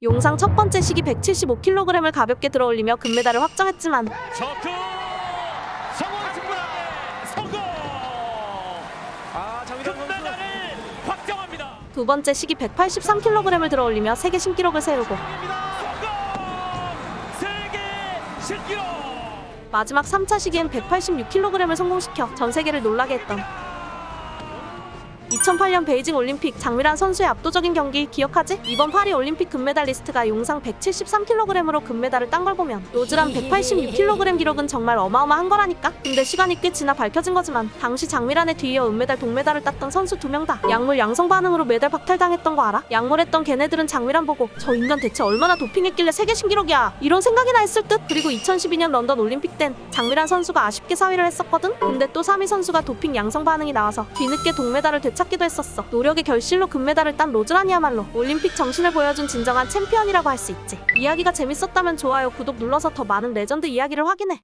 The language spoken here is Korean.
용상 첫 번째 시기 175kg을 가볍게 들어올리며 금메달을 확정했지만 성공 성공! 아 장미란 선수. 금메달을 확정합니다. 두 번째 시기 183kg을 들어올리며 세계 신기록을 세우고 성공! 세계 신기록. 마지막 3차 시기엔 186kg을 성공시켜 전 세계를 놀라게 했던 2008년 베이징 올림픽 장미란 선수의 압도적인 경기 기억하지? 이번 파리 올림픽 금메달리스트가 용상 173kg으로 금메달을 딴 걸 보면 로즈란 186kg 기록은 정말 어마어마한 거라니까? 근데 시간이 꽤 지나 밝혀진 거지만 당시 장미란에 뒤이어 은메달 동메달을 땄던 선수 두 명 다 약물 양성 반응으로 메달 박탈당했던 거 알아? 약물했던 걔네들은 장미란 보고 저 인간 대체 얼마나 도핑했길래 세계 신기록이야 이런 생각이나 했을 듯 그리고 2012년 런던 올림픽 땐 장미란 선수가 아쉽게 4위를 했었거든 근데 또 3위 선수가 도핑 양성 반응이 나와서 뒤늦게 동메달을 되찾 기도 했었어. 노력의 결실로 금메달을 딴 로즈란이야말로 올림픽 정신을 보여준 진정한 챔피언이라고 할 수 있지. 이야기가 재밌었다면 좋아요 구독 눌러서 더 많은 레전드 이야기를 확인해